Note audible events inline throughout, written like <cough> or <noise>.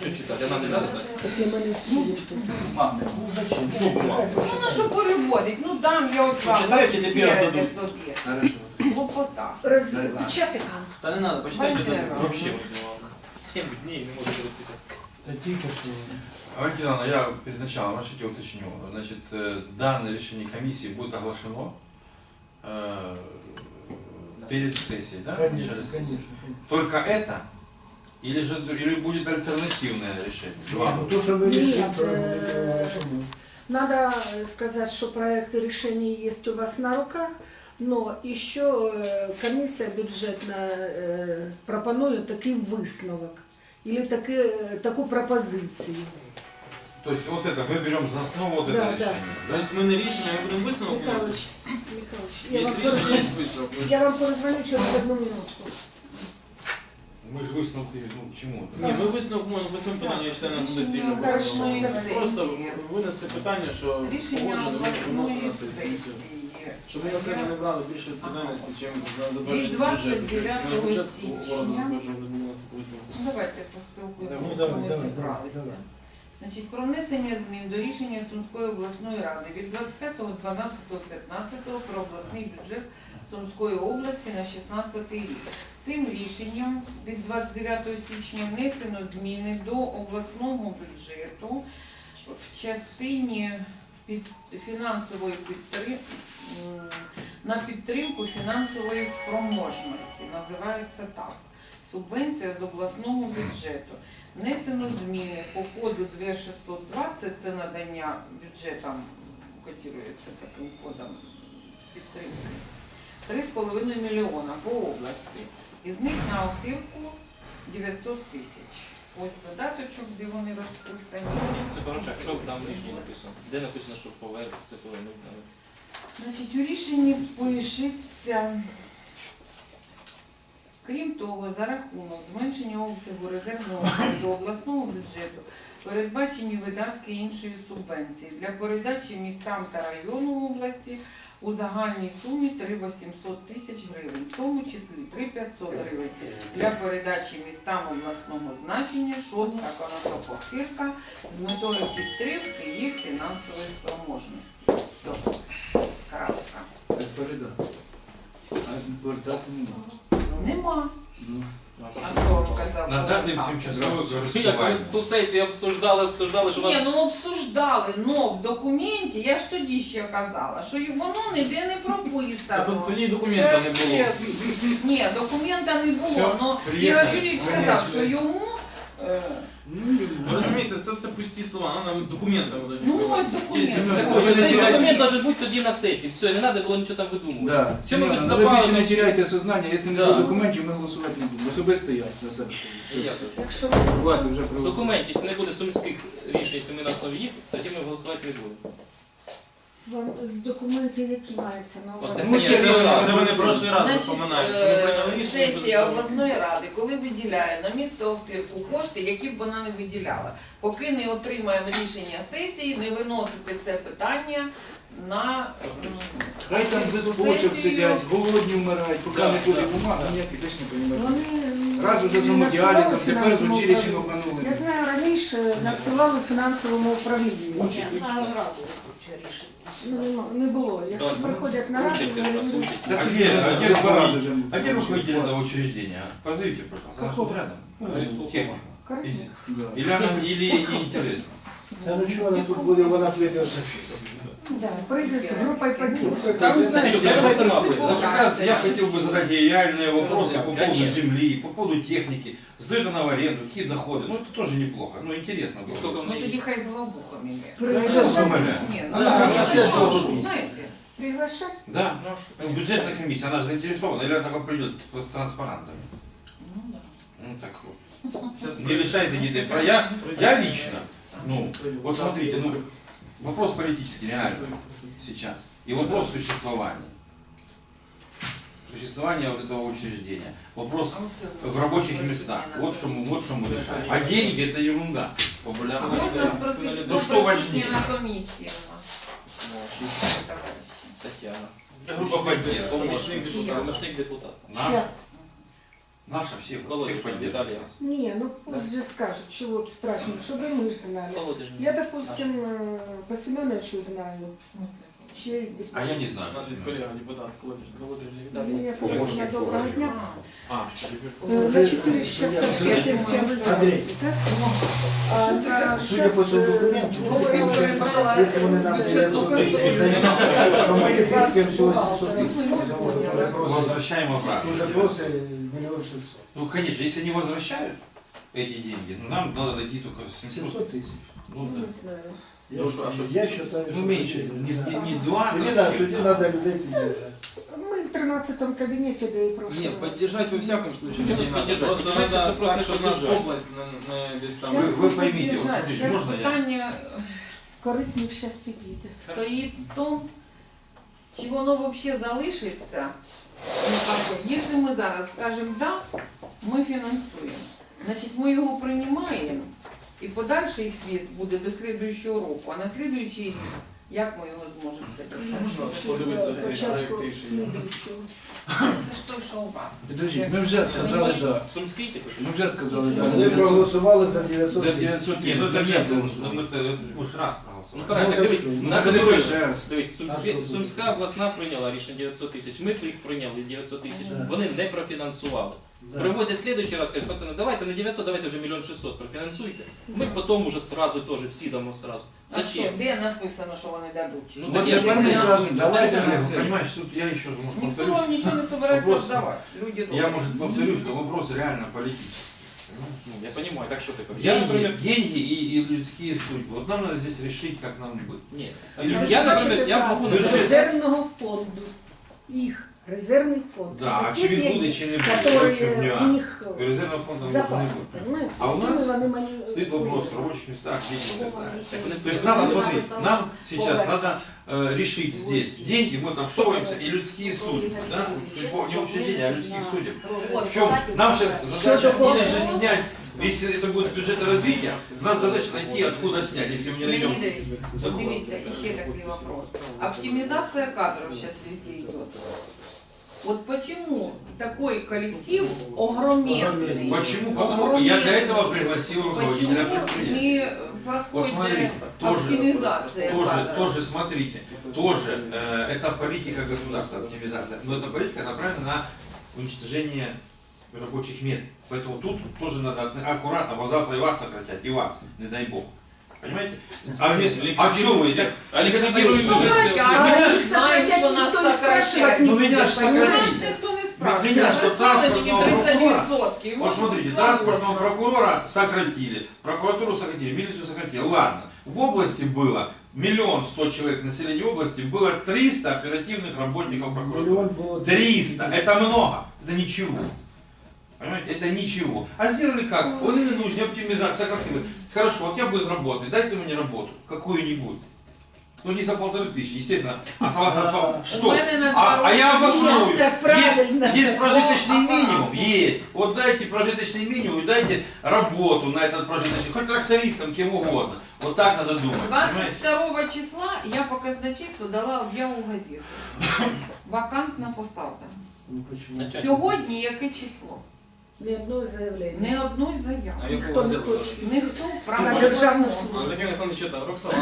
Що читати? А нам не треба так? Якщо мене всі тут. Мам, що бумага? Ну на що переводить? Ну дам я ось вам Почитайте, ось тепер сірите дадуть. собі. Хорошо. Лопота. Розпечатати. Та не треба, почитайте Вольтера. дадуть. Вообще вот, ну, Сім днів не можу розпитати. Та тільки що. Валентина Ивановна, я перед началом разрешите уточню. Значит, э, данное решение комиссии будет оглашено э, перед сессией, да? Конечно, Начале сессии. конечно. Только это? Или же или будет альтернативное решение? Два. Ну то, що ми Ні, рішили, то е, ми бачимо. Надо сказать, что проект решения есть у вас на руках, но еще э, комиссия бюджетна э, пропонує такий висновок или таки, э, таку пропозицію. То есть вот это, мы берем за основу вот Да, это да. решение. Да? Тобто ми не рішення, ми будемо висновок. Михайлович, Михайлович, я Є вам, рішення, є перезвоню, висновок. Ми ж- я вам перезвоню через одну минутку. Мы же выставки, ну, к чему? Ні, ми висновок можемо по цьому питанню, я вважаю, нам доцільно Рішення висновок. Просто сесії. винести питання, що Рішення погоджено, ми виносимо обласної на сесію. сесії. Щоб ми на себе не брали більше відповідальності, чим на Від затвердження 29 бюджету. Бюджет січня. городу затверджували, не було висновку. Ну, Давайте поспілкуємося, Ну, що ми давай, зібралися. давай. Значить, про внесення змін до рішення Сумської обласної ради від 25.12.15 про обласний бюджет Сумської області на 16 рік. Цим рішенням від 29 січня внесено зміни до обласного бюджету в частині під фінансової підтримки на підтримку фінансової спроможності. Називається так. Субвенція з обласного бюджету. Внесено зміни по коду 2620, це надання бюджетам, котирується таким кодом. 3,5 мільйона по області. Із них на автівку 900 тисяч. Ось додаточок, де вони розписані. Це хороше, що там в рішенні написано? Де написано, що поверх це повернуть? Значить, у рішенні пишеться, крім того, за рахунок зменшення обсягу резервного фонду обласного бюджету передбачені видатки іншої субвенції для передачі містам та району області у загальній сумі 3 800 тисяч гривень, в тому числі 3 500 гривень для передачі містам обласного значення, шоста конотопохирка з метою підтримки їх фінансової спроможності. Все. Крапка. Передати. А повертати не можна. Нема. Ну, А казав? На данный Так. Як ми користування. ту сесію обсуждали, обсуждали, що Ні, вас... ну обсуждали, но в документі, я ж тоді ще казала, що й воно ніде не тут прописано. тоді документа не було. Ні, документа не було, але. Ігор Юрійович сказав, що йому, розумієте, це все пусті слова, ну, нам документами даже. ну ось документ. Не Цей документ може бути тоді на сесії. Все, не треба було нічого там видумувати. Да. Ви Семена, ну, ви виступали більше не на всі- теряйте сознання, якщо не Да. буде документів, ми голосувати не будемо. Особисто я за себе. Я Все. Якщо Хватить вже про документі, якщо не буде сумських рішень, якщо ми на основі їх, тоді ми голосувати не будемо. Вам документи, які маються на увазі? Ми Ні, це вони- прошлий раз Значить, напоминають, що ми прийняли е, рішення. до сесія обласної ради, коли виділяє на місто Охтирку кошти, які б вона не виділяла, поки не отримаємо рішення сесії, не виносити це питання на м, Хай там без почок сесію. сидять, голодні вмирають, поки Да, не буде да. бумаг, ніяких теж не розуміють. Вони Раз уже не зомодіалізом, надсилали тепер з фінансовому училищем управлінню. обманули. Я знаю, раніше надсилали фінансовому управлінню. Учить, учить. Ну, нема- не було. Якщо Так, приходять на раду, якраз, вони- учить. Да где- а где руководитель- А где руководитель этого учреждения? а? Позовите, пожалуйста. Она тут рядом. Ну, Исполкома. Коротко. Или она или ей не интересно? Та ну чого вона тут буде, вона прийде сесію. Да, прийде з групою поддержки. Да вы знаете, Что, я, давай хотел- сама будем. вот как раз я хотел бы задать ей реальные вопросы по поводу Конечно. земли, по поводу техники. Сдает она в аренду, какие доходы. Ну это тоже неплохо, ну интересно было. Сколько бы. в Ну неї тоді хай з лобухами є. Приглашать? Сомаля. Ні, ну Да, так, да, що, це що, тоже. знаєте. Приглашать? Да, ну, бюджетная комиссия, она же заинтересована, или она только придет с транспарантами. Ну, да. Ну так вот. Щас Не лишайте детей. Про я, я лично, ну, вот смотрите, ну, вопрос политический реально сейчас. И вопрос существования. Существование вот этого учреждения. Вопрос А оце в рабочих ось местах. сьогодні Вот что, мы- вот что мы Да. решаем. А деньги это ерунда. Популярно. Можна спросити, Ну, хто що присутній важніше? на комісії у нас? товариші? Тетяна. Группа поддержки. Помощник Чия? депутата. Помощник депутата. Наш? Ще. Наша всех, Колодежь, всех поддерживает. Виталия. Не, ну пусть же скажут, чего страшно, чтобы мы же знали. Колодежный. Я, допустим, э, по Семеновичу знаю, В смысле? чей А я не знаю. У нас є колега, депутат колодежний. Колодежный Ну, Виталий. я помню, доброго дня. А, А, Э, Значит, вы сейчас Судя- совсем все вы Андрей. знаете, да? А, Что да, Судя по щас, цьому э, документу, Говорю, получается, брала, если вони нам бюджет 900 только тисяч что дають, то ми зискаємо всього Бухгалтер. 700 тисяч. Ну, Вже може, поняла. коли просить- возвращаем обратно. Уже просить мільйон 600. Ну, конечно, если не возвращают эти деньги, ну, нам надо найти только 700. 700 тисяч. Ну, да. Не знаю. Я, Ну, що, а що я вважаю, Ну, що меньше, це- не, да. не, не два, Тоді а да, чем, тоді да. треба людей підтримати. Мы в 13 кабинете, да и прошлый Ні, раз. поддержать во всяком случае Чому не надо. поддержать? Просто Поддержать, надо це просто так, щоб нас поддержать. область не, не десь там. Ви- Щас ви ми пойміть, під'їжджаємо. от смотрите, Щас можна я? питання Корытник сейчас підійде. стоїть в тому, Чи воно взагалі залишиться. Якщо ми зараз скажемо да, ми фінансуємо. Значить, ми його приймаємо, і подальший їх буде до слідуючого року. А на слідуючий рік, як ми його зможемо содержати? Можна подивитися цей Початку проект рішення. слідуючого. Це ж той, що у вас. Підождіть, ми вже сказали, да. Сумський ти хочеш? Ми вже сказали, да. Ми 900 проголосували за 900 За тисяч. 900 Не, тисяч. ну это Вже место, проголосували. ну, это, это уж раз Ну проголосовали. правильно, Ну, дивись, так, Ну, нас це не не перший раз. Дивись, А що Сумське- буде? Сумська обласна прийняла рішення 900 тисяч. Ми їх прийняли 900 тисяч. Да. Вони не профінансували. Да. Привозять в следующий раз, кажуть, пацани, давайте не 900, давайте вже мільйон 600 профінансуйте. Ми потім уже сразу теж всі дамо сразу. А що, Зачем? де написано, що вони дадуть? Ну, Ну, так я ж тепер ми говорю, кажемо, давайте Ну, же. Понимаешь, тут я еще раз, может, Ніхто повторюсь. вам нічого не собирається Вопрос- здавати. Люди Я, добрі. может, повторюсь, но вопрос реально политический. Ну, Я понимаю, так що ти кажеш? Я, Деньги, наприклад, деньги и, и людские судьбы. Вот нам надо здесь решить, как нам быть. ні. Я, Бачите, наприклад, я можу з резервного фонду. Їх резервний фонд. Да, Такі очевидно, деньги, буде чи не буде, в общем, которые у нюанс. них Резервного фонда может запас. не быть. понимаете? А у нас Якими вони мани- Стоит вопрос в рабочих местах, деньги и так далее. Так вони То есть надо, переписали. смотри, нам сейчас надо э, решить здесь деньги, мы там всовываемся, и людские судьбы, да? То есть не учреждения, а людских судеб. В чем нам сейчас задача такое? или же снять, если это будет бюджетное развитие, у нас задача найти, откуда снять, если мы не найдем. Леонидович, вот дивіться, іще такий вопрос. Оптимизация кадров сейчас везде идет. Вот почему такой коллектив огроменный? Почему? Потому что я для этого пригласил руководителя Почему предприятия. Вот смотрите, проходит тоже, оптимизация тоже, кадров? тоже смотрите, тоже э, это политика государства, оптимизация, но эта политика направлена на уничтожение рабочих мест. Поэтому тут тоже надо отны- аккуратно, вот завтра и вас сократят, и вас, не дай бог. Понимаете? А вместо, а что вы, А Ну, давайте, все. Спрашивать не Ну, меня будет, ж понимаете? Нас сократили. никто не Меня что, транспортного прокурора? 30%. Вот смотрите, транспортного прокурора сократили, прокуратуру сократили, милицию сократили. Ладно, в области было миллион сто человек населения области, было 300 оперативных работников прокуратуры. Мільйон було 300, это много, это ничего. Понимаете, это ничего. А сделали как? Вони не нужны, оптимизация, сократили. Хорошо, вот я без работы, дайте мне работу, какую-нибудь. Ну не за полторы тысячи, естественно, а согласно по- У что? мене на А, а я обосную. Так правильно. Есть, есть прожиточный Ну, ага. минимум, <laughs> есть. Вот дайте прожиточный минимум и дайте работу на этот прожиточный, хоть трактористам, кем угодно. Вот так надо думать, понимаете? 22 числа я по казначейству дала об'яву в газету. Вакантна посада. Ну, почему? Сьогодні яке число? Ні одного заявлення. Не одної А заяви. Ніхто не хоче. Ніхто На державну не службу. А таке ніхто не читав. Роксана.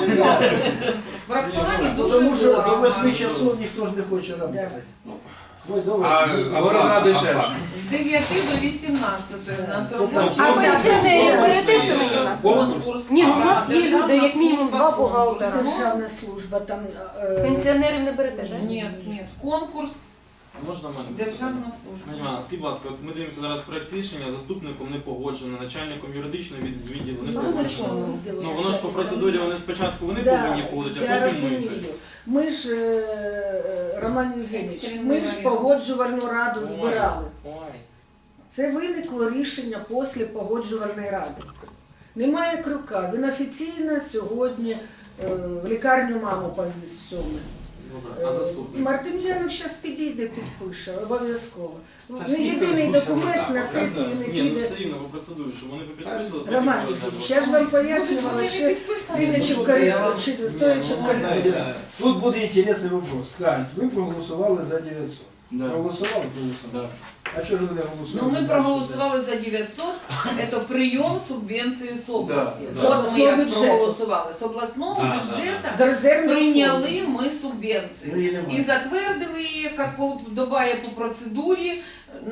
В Роксолані Ні, дуже Тому що до дорого. 8 часов ніхто ж не хоче працювати. Ой, до А, Ворона оплата, дешевше. З 9 до 18 у нас Ну, робочий. А пенсіонери Конкурс переписані є. до? Конкурс. Ні, ну, у нас є люди, як мінімум два бухгалтера. Державна служба там. е, Пенсіонерів не берете, так? Ні, ні. Конкурс А можна мене? Державна служба. Пані Івана, скажіть, будь ласка, от ми дивимося зараз проект рішення, заступником не погоджено, начальником юридичного від- відділу не Ну, погоджено. Ну воно ж по процедурі вони спочатку вони Да, повинні погодити, я а потім ми. розумію. тобто. Ми ж, е, Роман Євгенович, ми ж варіант. погоджувальну раду Ой. збирали. Ой. Це виникло рішення після погоджувальної ради. Немає крюка. Він офіційно сьогодні е, в лікарню маму повіз сьоме. А заступник? Мартин Янович зараз підійде, підпише, обов'язково. Та Не єдиний документ на сесії не Ні, ну піде. все рівно по процедурі, щоб вони попідписували, потім Роман Євгенович, я ж вам пояснювала, що сидячи в коридорі, стоячи в Ну, коридорі. Тут буде інтересний вопрос. Скажуть, ви проголосували за 900. Да. Проголосували, проголосували. Да. А що ж ви не голосуєте? Ну, ми проголосували за 900, це прийом субвенції з області. Да, От да. ми як обласного проголосували. З обласного Да, да, бюджету За резервний прийняли ми Ну, субвенцію. її І затвердили її, як подобає по процедурі,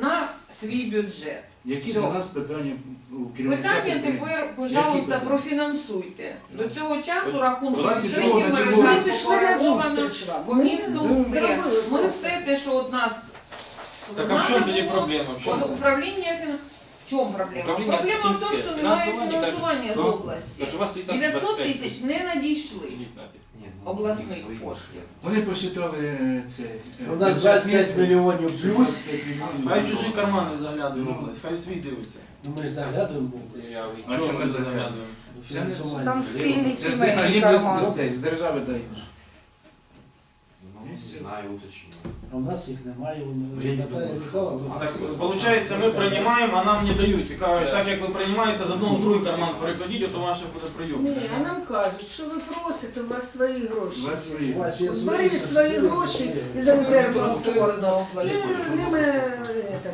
на свій бюджет. Які Всьо. до нас питання у керівника? Питання тепер, пожалуйста, питання? профінансуйте. До цього часу рахунки Вранці відкриті, чого, на мережа? Ми пішли на зустріч вам. Ну, Ми все те, що от нас Так а в чому тоді проблема? В чому? управління. В чому проблема? Управління проблема в тому, що немає Фінансування, фінансування з області. Тож у вас і так 900 25 тисяч не надійшли нафіг. Ну, обласних них коштів. Вони посчитали е, це. Що у нас 25 мільйонів плюс. 25 мільйонів. Хай в чужі кармани заглядує в область, хай свій дивиться. Ну, ми ж заглядуємо в область. А чого чому ми заглядуємо? Не-. Там спільний Це ж сімейний не їм карман. з- з- з держави дають. Знаю, уточню. А у нас їх немає. Я не Наталія думаю, Михайловна. Так, виходить, ми приймаємо, а нам не дають. І кажуть, так як ви приймаєте, з одного в другий карман перекладіть, то ваше буде прийом. Ні, а нам кажуть, що ви просите, у вас свої гроші. У вас свої. У вас є Зберіть свої гроші із резервного фонду. І ними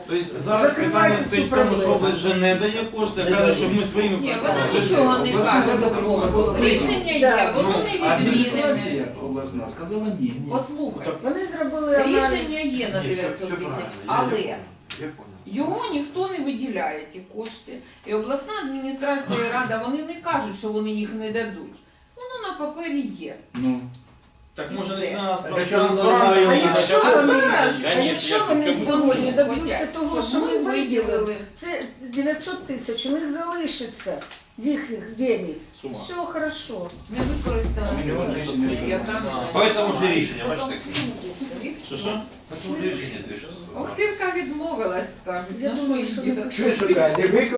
Тобто зараз питання стоїть в тому, що проблему. область вже не дає кошти, а каже, що ми своїми Ні, вона нічого не Обласна каже рада такого. Рішення є, Да. воно Ну, не відмінене. Адміністрація обласна сказала ні. Послухай, Вони зробили аналіз. рішення є на 900 тисяч, але Я понял. його ніхто не виділяє, ті кошти. І обласна адміністрація і рада, вони не кажуть, що вони їх не дадуть. Воно на папері є. Ну, Так може не нас А що нам? А якщо А вони, зараз, а якщо вони сьогодні доб'ються того, що ми виділили, це 900 тисяч, у них залишиться їхніх денег. Сума. Все хорошо. Не використано Мільйон Да. Поэтому же рішення, бачите. Що що? Поэтому же рішення 3600. Охтирка відмовилась, скажуть. Я думаю, що не